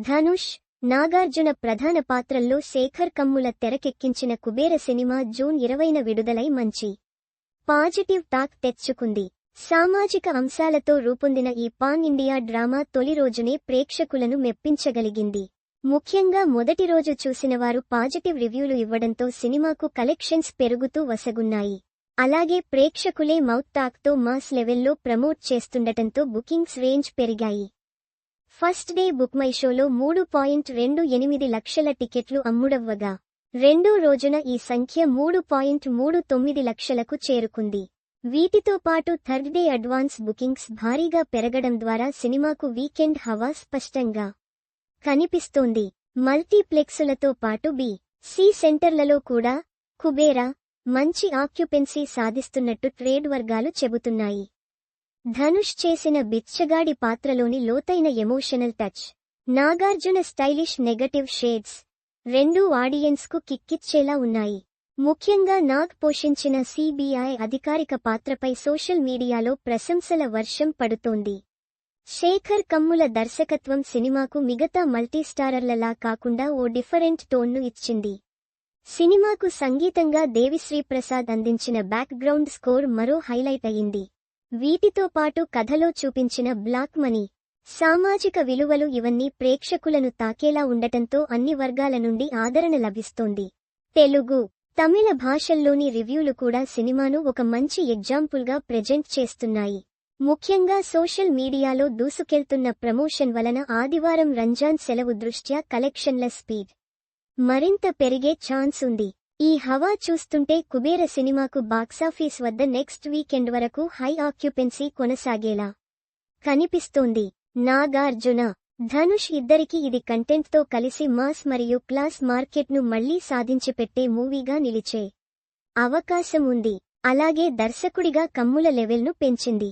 ధనుష్ నాగార్జున ప్రధాన పాత్రల్లో శేఖర్ కమ్ముల తెరకెక్కించిన కుబేర సినిమా జూన్ ఇరవైన విడుదలై మంచి పాజిటివ్ టాక్ తెచ్చుకుంది. సామాజిక అంశాలతో రూపొందిన ఈ పాన్ ఇండియా డ్రామా తొలి రోజునే ప్రేక్షకులను మెప్పించగలిగింది. ముఖ్యంగా మొదటి రోజు చూసినవారు పాజిటివ్ రివ్యూలు ఇవ్వడంతో సినిమాకు కలెక్షన్స్ పెరుగుతూ వసగున్నాయి. అలాగే ప్రేక్షకులే మౌత్ టాక్తో మాస్ లెవెల్లో ప్రమోట్ చేస్తుండటంతో బుకింగ్స్ రేంజ్ పెరిగాయి. ఫస్ట్ డే బుక్ మై షోలో మూడు పాయింట్ రెండు ఎనిమిది లక్షల టికెట్లు అమ్ముడవ్వగా. రెండో రోజున ఈ సంఖ్య మూడు పాయింట్ మూడు తొమ్మిది లక్షలకు చేరుకుంది. వీటితో పాటు థర్డ్ డే అడ్వాన్స్ బుకింగ్స్ భారీగా పెరగడం ద్వారా సినిమాకు వీకెండ్ హవా స్పష్టంగా కనిపిస్తోంది. మల్టీప్లెక్సులతో పాటు బి సి సెంటర్లలో కూడా కుబేరా మంచి ఆక్యుపెన్సీ సాధిస్తున్నట్టు ట్రేడ్ వర్గాలు చెబుతున్నాయి. ధనుష్ చేసిన బిచ్చగాడి పాత్రలోని లోతైన emotional touch. Nagarjuna stylish negative shades. రెండూ ఆడియన్స్కు కిక్కిచ్చేలా ఉన్నాయి. ముఖ్యంగా నాగ్ పోషించిన సిబిఐ అధికారిక పాత్రపై సోషల్ మీడియాలో ప్రశంసల వర్షం పడుతోంది. శేఖర్ కమ్ముల దర్శకత్వం సినిమాకు మిగతా మల్టీస్టారర్లలా కాకుండా ఓ డిఫరెంట్ టోన్ను ఇచ్చింది. సినిమాకు సంగీతంగా దేవిశ్రీ ప్రసాద్ అందించిన బ్యాక్గ్రౌండ్ స్కోర్ మరో హైలైట్ అయింది వీటితో పాటు కథలో చూపించిన బ్లాక్ మనీ సామాజిక విలువలు ఇవన్నీ ప్రేక్షకులను తాకేలా ఉండటంతో అన్ని వర్గాల నుండి ఆదరణ లభిస్తోంది. తెలుగు తమిళ భాషల్లోని రివ్యూలు కూడా సినిమాను ఒక మంచి ఎగ్జాంపుల్గా ప్రెజెంట్ చేస్తున్నాయి. ముఖ్యంగా సోషల్ మీడియాలో దూసుకెళ్తున్న ప్రమోషన్ వలన ఆదివారం రంజాన్ సెలవు దృష్ట్యా కలెక్షన్ల స్పీడ్ మరింత పెరిగే ఛాన్స్ ఉంది. ఈ హవా చూస్తుంటే కుబేర సినిమాకు బాక్సాఫీస్ వద్ద నెక్స్ట్ వీకెండ్ వరకు హై ఆక్యుపెన్సీ కొనసాగేలా కనిపిస్తోంది. నాగార్జున ధనుష్ ఇద్దరికి ఇది కంటెంట్తో కలిసి మాస్ మరియు క్లాస్ మార్కెట్ను మళ్ళీ సాధించిపెట్టే మూవీగా నిలిచే అవకాశం ఉంది అలాగే దర్శకుడిగా కమ్ముల లెవెల్ను పెంచింది.